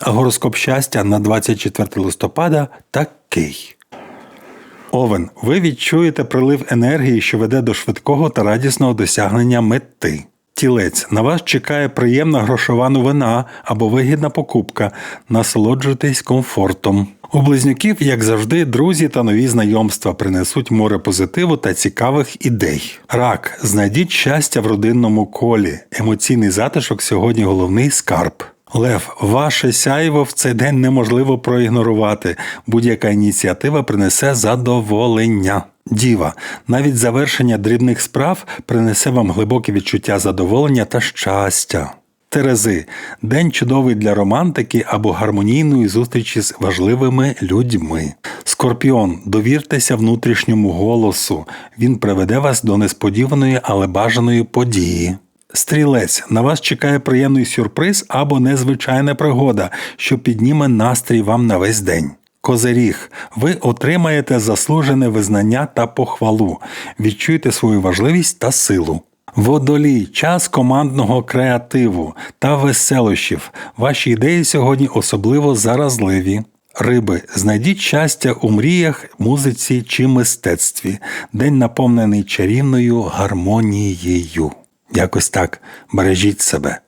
Гороскоп щастя на 24 листопада такий. Овен, ви відчуєте прилив енергії, що веде до швидкого та радісного досягнення мети. Тілець, на вас чекає приємна грошова новина або вигідна покупка. Насолоджуйтесь комфортом. У близнюків, як завжди, друзі та нові знайомства принесуть море позитиву та цікавих ідей. Рак, знайдіть щастя в родинному колі. Емоційний затишок сьогодні головний скарб. Лев, ваше сяйво в цей день неможливо проігнорувати. Будь-яка ініціатива принесе задоволення. Діва, навіть завершення дрібних справ принесе вам глибоке відчуття задоволення та щастя. Терези, день чудовий для романтики або гармонійної зустрічі з важливими людьми. Скорпіон, довіртеся внутрішньому голосу. Він приведе вас до несподіваної, але бажаної події. Стрілець, на вас чекає приємний сюрприз або незвичайна пригода, що підніме настрій вам на весь день. Козиріг, ви отримаєте заслужене визнання та похвалу, відчуєте свою важливість та силу. Водолій, час командного креативу та веселощів. Ваші ідеї сьогодні особливо заразливі. Риби, знайдіть щастя у мріях, музиці чи мистецтві. День наповнений чарівною гармонією. Якось так бережіть себе.